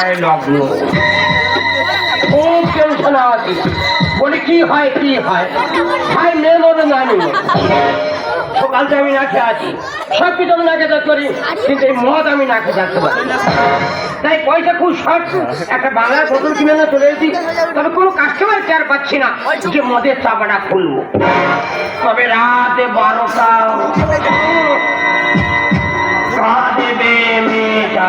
একটায় লগ্ন। খুব টেনশন আছে বলি কি হয় কি হয়? ভাই মেয়ে মনে জানি সকাল থেকে আমি নাকে আছি। সব কিছু আমি নাকে যাক করি কিন্তু এই মদ আমি নাকে যাচ্ছে পারি। তাই পয়সা খুব শর্ট। একটা বাংলার বোতল কিনে নিয়ে চলে এসেছি। তবে কোনো কাস্টমার কেয়ার পাচ্ছি না যে মদের চাপাটা খুলবো। তবে রাতে বারোটা কাঁদবে মেয়েটা?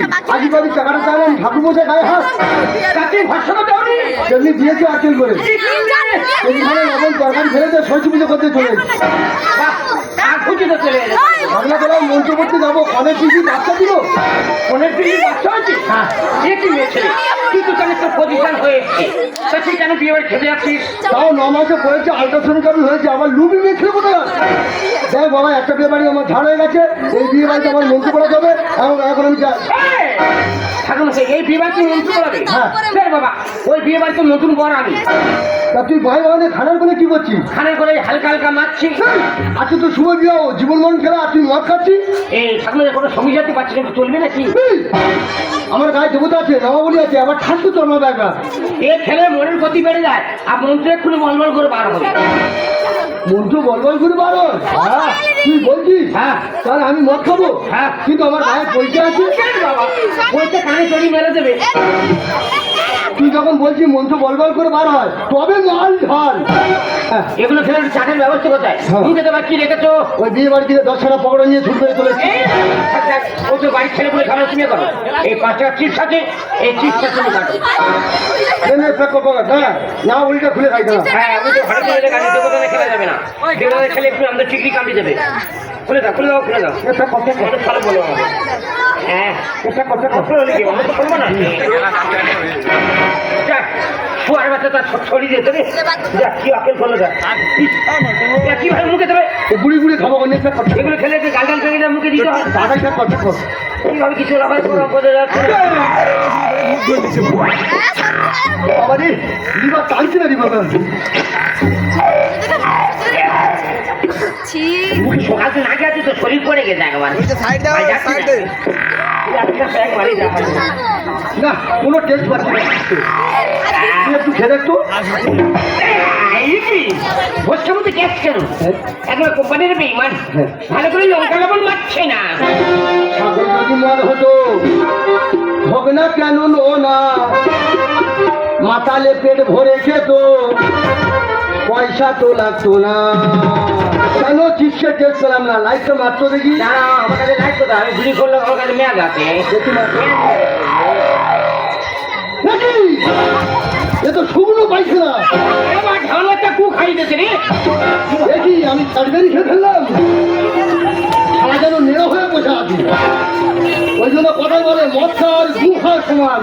বের চাকরি আজকে বাড়ির টাকাটা গায়ে হাত। তাকে ভর্ষণ দেওনি যেমনি দিয়েছে আচল করে। এইখানে লবণ তরকারি ফেলেছে ষষ্ঠী পুজো করতে চলে ভাবনা করলাম যাব অনেক কিছু বাচ্চা দিব। ফোনের পিড়ি বাচ্চা হয়েছে? কি পজিশন হয়ে এসছে। তা তুই কেন বিয়ে বাড়ি খেতে যাচ্ছিস? তাও ন মাসে পড়েছে আল্ট্রাসাউন্ড কারণ হয়েছে? আবার লুবি কোথায়? বাবা একটা বিয়ে বাড়ি আমার ঝাড় হয়ে গেছে। এই বিয়ে বাড়িতে আমার মঞ্চ করা যাবে এখন এখন আমি যাই ঠাকুর এই বিয়ে বাড়ি মন্ত্র করাবে হ্যাঁ। বাবা ওই বিয়ে বাড়ি নতুন বর আমি তা তুই ভাই বাবাদের খানার করে কি করছিস? খানের করে হালকা হালকা মারছি। আজকে তো শুভ বিবাহ জীবন মরণ খেলা তুই মদ খাচ্ছিস? এই ঠাকুর কোনো সঙ্গী জাতি পাচ্ছি না চলবে নাকি? আমার গায়ে দেবতা আছে নবাবলী আছে আবার ঠাকুর তোর মতো একবার এ খেলে মনের গতি বেড়ে যায় আর মন্ত্রে এক্ষুনি বলবল করে বার হবে। মন্ত্র বলবল করে বারো হ্যাঁ? তুই বলছিস হ্যাঁ। তাহলে আমি মদ খাব? হ্যাঁ। কিন্তু আমার গায়ে পয়সা আছে। কেন বইতে কানে চড়ি মেরে দেবে তুই যখন বলছিস মন্ত্র বলবল করে বার হয় তবে মাল ঢাল হ্যাঁ, এগুলো খেলে একটু চাটের ব্যবস্থা কোথায়? হ্যাঁ। মুখে তোমার কি রেখেছো? ওই বিয়ে বাড়ি থেকে দশ টাকা পকড়ে নিয়ে ছুট করে চলে ও তো বাড়ির ছেলে বলে খাবার তুমি করো। এই পাঁচ টাকা চিপস আছে এই চিপসটা তুমি কাটো। নে, উল্টা খুলে খাই না হ্যাঁ আমি তো ঘরে চলে গাড়ি দেবো খেলা যাবে না। দেবো খেলে একটু আমাদের চিকরি কামড়ে দেবে। খুলে দাও খুলে দাও খুলে দাও। এটা কত কত ভালো বলো আমাকে। হ্যাঁ। এটা কত কত হলে কি আমরা তো করব না? যাক, শুয়ার বাচ্চা তার ছড়িয়ে দিতে রে কি আপেল করল যা, কি? মুখে দেবে? বুড়ি বুড়ি খাব এগুলো খেলে গাল গাল ভেঙে মুখে দিতে হয়। দাদাই প্যাক কর প্যাক কর এইভাবে কিছু যাচ্ছে। না। টানছি না লিভার মুখে সকাল নাকে তো শরীর পড়ে গেছে একবার। সাইড সাইড না। কোনো টেস্ট পাচ্ছি না তুই একটু খেয়ে দেখতো এই মধ্যে গ্যাস কেন? একবার কোম্পানির বেইমান। ভালো করে লঙ্কা লবণ মারছে না। যদি মন হতো। না কেন নো না? মাতালে পেট ভরে খেত পয়সা তো লাগতো না। কেন টেস্ট পেলাম না? লাইটটা মাত্র দেখি। না আমার কাছে লাইট কথা আমি আমার কাছে আছে। নাকি এ তো শুকনো পাইছে না। আমার ঝামেলাটা কু খাই দিয়েছে রে। দেখি আমি সার্জারি খেয়ে ফেললাম। সারা যেন নেড়া হয়ে বসে আছি। ওই জন্য কথাই বলে মদ খাওয়ার গু খাওয়ার সমান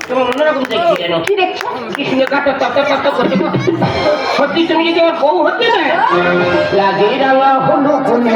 তোমার অন্যরকম দেখছি কেন কি দেখছ কি সুন্দর কাটা তপ্ত করছে গো। সত্যি তুমি যদি লাগে রাঙা হলো কোনে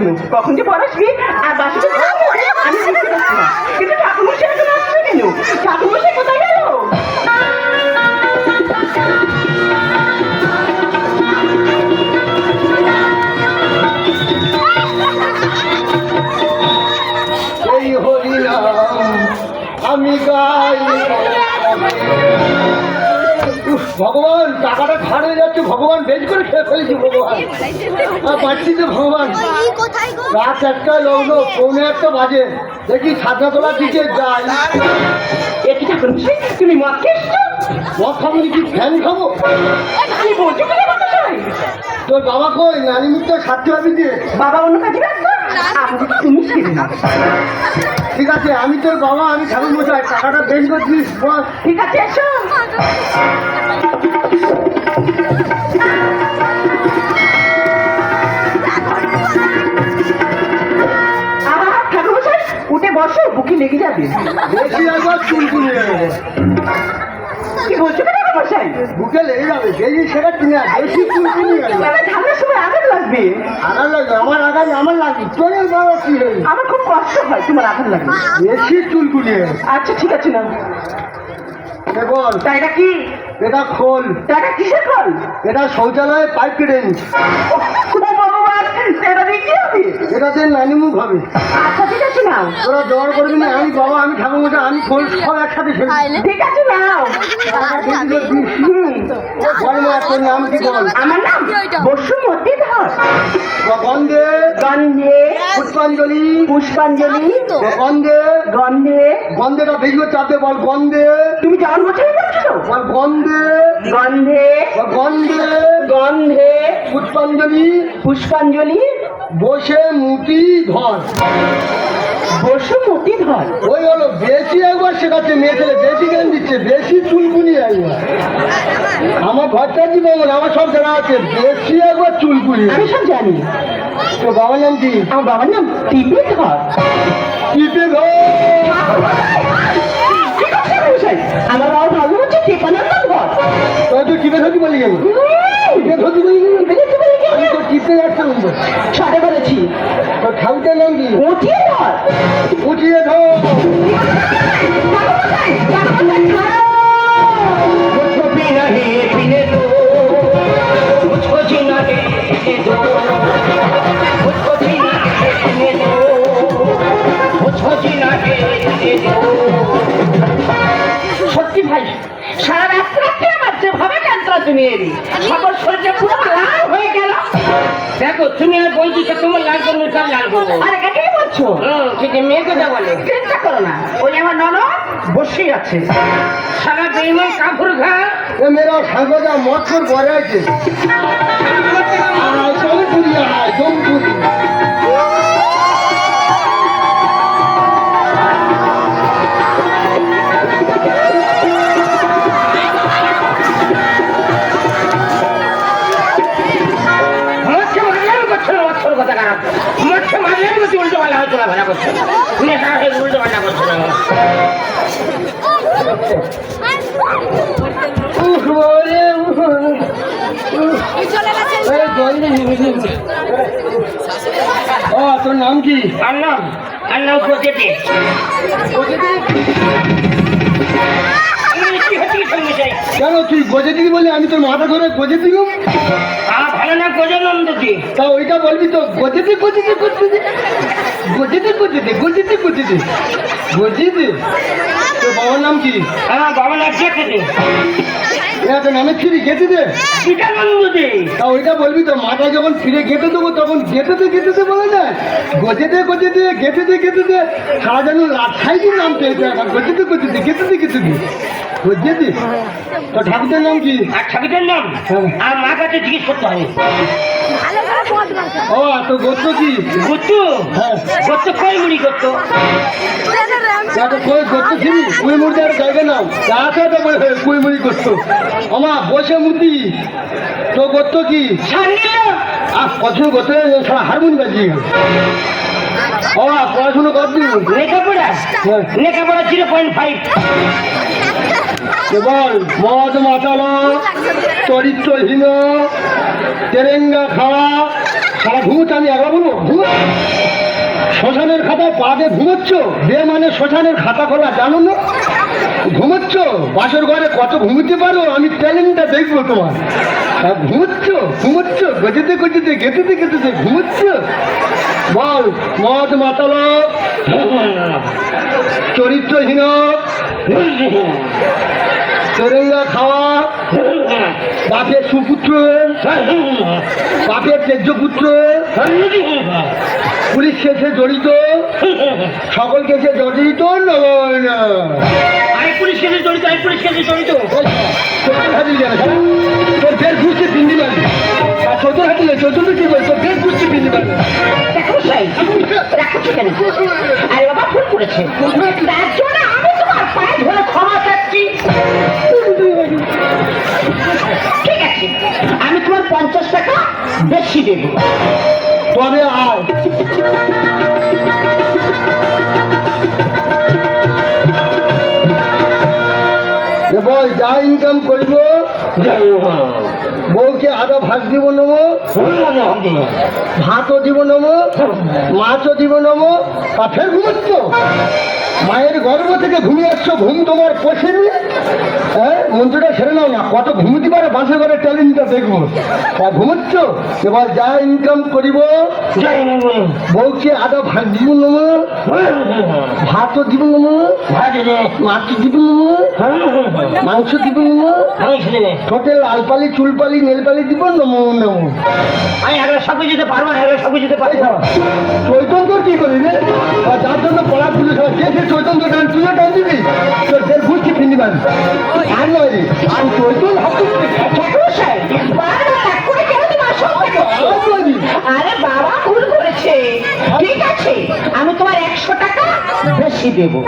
ঠাকুমি কখন যে পড়াসবি আর বাসি আমি কিন্তু ঠাকুমি সেরকম আসবে কেন ঠাকুমি ভগবান টাকাটা ছাড়ে যাচ্ছে ভগবান বেশ করে খেয়ে ফেলেছি ভগবান। আর পাচ্ছি তো ভগবান। রাত একটা লগ্ন পৌনে একটা বাজে। দেখি ছাদনাতলার দিকে যাই। তুমি মদ খেয়েছো মদ খাব কি ফ্যান খাব? তোর বাবা কই? নানি হবে দিয়ে বাবা অন্য কাজে ব্যস্ত? আমাকে তুমি ছেড়ে না ঠিক আছে আমি তোর বাবা আমি ঠাকুর মশাই টাকাটা বেশ করছিস বল। ঠিক আছে এসো। উঠে বসো বুকে লেগে যাবে। বেশি একবার চুল কিনে কি বলছো কি বুকে লেগে যাবে বেশি সেটা কিনে বেশি চুল কিনে ঠান্ডার সময় আঘাত লাগবে। আনার লাগবে আমার আগাম আমার লাগবে। তোর বাবা কি হয়েছে আমার খুব কষ্ট হয় তোমার আঘাত লাগবে। বেশি চুল আচ্ছা ঠিক আছে না এ বল। তা এটা কি? এটা খোল। এটা কিসের এটা শৌচালয়ে পাইপ কেটে ও ভগবান এটা দিয়ে কি হবে? এটাতে নানি মুখ হবে। আচ্ছা ঠিক আছে নাও। তোরা জ্বর করবি না আমি বাবা আমি ঠাকুর আমি খোল সব একসাথে ফেলি ঠিক আছে নাও। বল না তোর নাম কি বল আমার নাম বসুমতী ধর। গন্ধে গন্ধে পুষ্পাঞ্জলি। পুষ্পাঞ্জলি। গন্ধে। গন্ধে। গন্ধেটা বল গন্ধে। তুমি যাচ্ছ বল গন্ধে। গন্ধে। গন্ধে। গন্ধে। পুষ্পাঞ্জলি। পুষ্পাঞ্জলি। বসে মুটি ধর। বসুমতী ধর। ওই হলো বেশি একবার শেখাচ্ছে মেয়ে ছেলে বেশি জ্ঞান দিচ্ছে বেশি চুলকুনি একবার। আমার ঘরটা কি বলব আমার সব জানা আছে বেশি একবার চুলকুনি। আমি সব জানি। তো বাবার নাম কি? আমার বাবার নাম টিপি ধর। টিপে ধর। আমার বাবার ভালো হচ্ছে টিপানন্দ ধর। তুই টিপে ধরছি বলি কেন? টিপে বলি কেন? বুঝেছি বলে প্লেট খাওয়াবো সাথে বলেছি খাওয়াতে নেই উঠিয়ে ধর। উঠিয়ে ধর। হুম মেয়ে কথা বলে। চিন্তা করো না। ওই আমার ননদ বসেই আছে। সারা বেইমান কাপড় ঘা। এ মেয়েরা সাগজা মৎসর পরে আছে আয় করছে ভাড়া করছে। না সারা উল্টো ভাড়া করছে না। ও তোর নাম কি? আল্লাহ। আল্লাহ আর প্রকৃতি? কেন তুই গজে দিবি বলে আমি তোর মাথা ধরে গজে দিব ভালো তা ওইটা বলবি তো গজিতে গজিতে গজিতে। গজিতে গজিতে গজিতে গজিতে। গজে দে গজে দে গজে দে গজে দে তোর বাবার নাম কি? হ্যাঁ বাবার নাম যেতে এত নামে ফিরে গেতে দে বিটানন্দ দে তা ওইটা বলবি তো মাথা যখন ফিরে গেতে দেবো তখন গেতে দে গেতে দে বলে না গজে দে গজে দে গেতে দে গেতে দে সারা যেন লাঠাই দিয়ে নাম পেয়েছে এখন গজে দে গজে দে গেতে দে গেতে দে গজে দে তো ঠাকুরের নাম কি? আর ঠাকুরের নাম? হ্যাঁ। আর মা কাছে জিজ্ঞেস করতে হবে। ও তো গোত্র কি? গুত্তু? হ্যাঁ। গুত্তু কই মুড়ি করতো তো কই গোত্র ছিলি? কুই মুড়ি আর জায়গা নাও যা আছে তো বলে কুই মুড়ি করতো আমা বসে মুদি। তো গোত্র কি? আর কখন গোত্র সারা হারমোনি বাজিয়ে গেল। পড়াশুনো করবি লেখাপড়া? হ্যাঁ। লেখাপড়া জিরো পয়েন্ট ফাইভ। কেবল মদ মাতালো চরিত্রহীন তেরেঙ্গা খাওয়া সারা ঘুমোচ্ছে আমি একবার বলব? ঘুমো শ্মশানের খাতায় পাবে ঘুমোচ্ছ বে মানে শ্মশানের খাতা খোলা জানো না? ঘুমোচ্ছ? বাসর ঘরে কত ঘুমোতে পারো? আমি ট্যালেন্টটা দেখব তোমার। ঘুমোচ্ছ? ঘুমোচ্ছ? গজেতে গজেতে, গেতেতে গেতেতে ঘুমোচ্ছ? বল, মদ মাতাল, চরিত্রহীন। তেরেঙ্গা খাওয়া বাপের সুপুত্র বাপের তেজ্য পুত্র পুলিশ কেসে জড়িত সকল কেসে জড়িত আমি পুলিশ কেসে জড়িত আমি পুলিশ কেসে জড়িত। তোর ফের ঘুরছে তিন দিন আর হাতি নেই চোদ্দ কি বল তোর ফের ঘুরছে তিন দিন দেখো সাই রাখছো কেন? আরে বাবা ভুল করেছে। বেশি দেবো। তবে আয় এ বল যা ইনকাম করিব বউকে আদা ভাত দিব নেব, ভাতও দিব নেব, মাছও দিব নেব আর ফের মায়ের গর্ভ থেকে ঘুমিয়ে আসছো, ঘুম তোমার পোষেনি হ্যাঁ মন্ত্রটা ছেড়ে নাও না, কত ঘুমুতে পারে, বাসে করে ট্যালেন্টটা দেখব। তা ঘুমোচ্ছ? এবার যা ইনকাম করিব, বউকে আদা ভাত দিব নেব, ভাতও দিব নেব মাছ দিব নেব, মাংস দিব নেব ঠোঁটে লাল পালি চুল পালি নেল পালি দিব নমো নমো আমি একবার সব যেতে পারব না একবার সব যেতে পারব। না। চৈতন্য কি করি রে? আর যার জন্য পড়া পুলিশ হয় কে সে চৈতন্য টান তুইও টান দিবি তোর ফের ঘুরছি ফিন্দি মান আর নয় রে আর চৈতন্য। আরে বাবা ভুল করেছে। ঠিক আছে আমি তোমার একশো টাকা বেশি দেবো।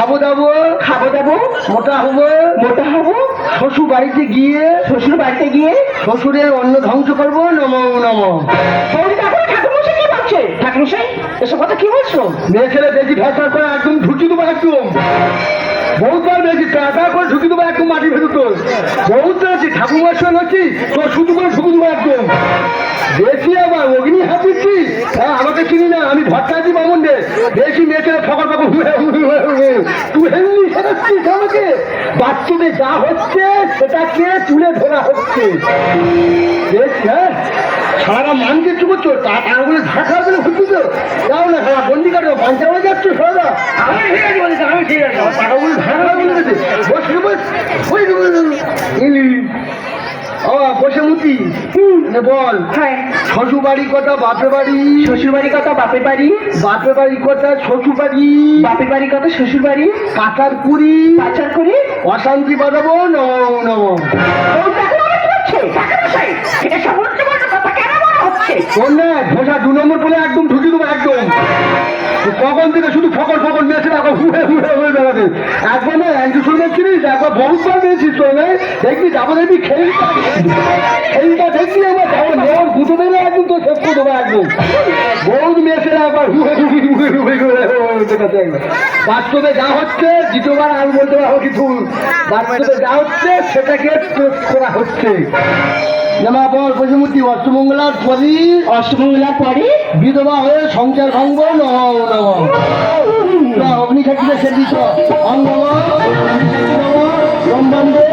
খাব দাবো? খাব দাবো? মোটা হব? মোটা হব? শ্বশুর বাড়িতে গিয়ে? শ্বশুর বাড়িতে গিয়ে? শ্বশুরের অন্ন ধ্বংস করব? নম নম। ঠাকুরমশাই এসব কথা কি বলছো? মেয়ে ছেলে বেশি ফ্যাসার করে একদম ঢুকি দেবো একদম। বহুতবার টাকা করে ঢুকি দেবো একদম মাটি ভেতর তোর। বহুত সঙ্গে হচ্ছি তোর শুধু করে ঢুকি দেবো একদম। আমাকে চিনি না আমি ভট্টাজি বামন রে বেশি মেয়ে ছেলে ফকর ফকর হুয়ে হুয়ে হুয়ে হুয়ে। তুই হেমনি শেখাচ্ছিস আমাকে? বাচ্চাদের যা হচ্ছে সেটাকে তুলে ধরা হচ্ছে? হ্যাঁ? সারা মানকে চুপ করছ? টাকাগুলো ঢাকা করে ঘুরছি তো? যাও না সারা বন্দি কাটো পঞ্চান্ন যাচ্ছ সারা আমি ঠিক আছে বলেছি আমি ঠিক আছে। টাকাগুলো ঢাকা করে দিয়েছে বস বস। ওই। ইলি। ও বসে বল। হ্যাঁ। শ্বশুর বাড়ি কথা বাপে বাড়ি। শ্বশুর বাড়ি কথা বাপে বাড়ি। বাপে বাড়ি কথা শ্বশুর বাড়ি বাপের বাড়ি কথা শ্বশুর বাড়ি কাকার পুরি করে অশান্তি বাজাবো নম নম আমাকে বলছে ঠাকুরমশাই এসব উল্টো পাল্টা কথা কেন মনে ভোসা দু নম্বর বলে একদম ঢুকি দেবো একদম তখন থেকে শুধু ফকর ফকর মেয়েছে এখন হুড়ে হুড়ে হয়ে বেড়াবে একবার না একটু শুনে ছিলিস একবার বহুতবার মেয়েছিস তো দেখবি যাব দেখবি খেলটা খেলটা দেখবি আমার যাব নেওয়ার দুটো দেবে একদম তো শেষ করে দেবো একদম বহুত মেয়েছে একবার হুড়ে হুয়ে হুড়ে হুয়ে বাস্তবে যা হচ্ছে দ্বিতীয়বার আমি বলতে পারব কিছু বাস্তবে যা হচ্ছে সেটাকে করা হচ্ছে। জামা পশুমূর্তি অষ্টমঙ্গলার পরই অষ্টমঙ্গলার পরে বিধবা হয়ে সংসার ভঙ্গ। নম নম। অগ্নি ক্ষেত্রে সে দিত ভেঙে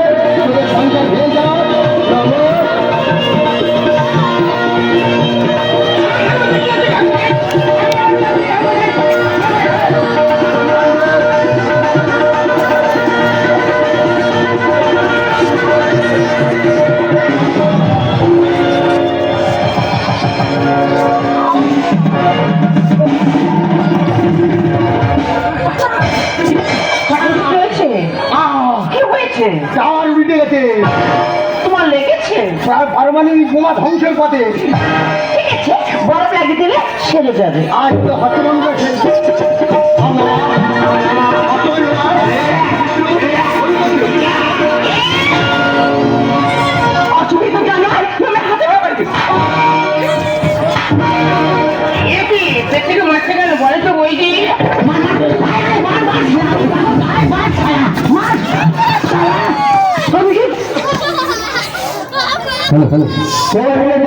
ঠিক দিলে সেরে যাবে Hello, hello.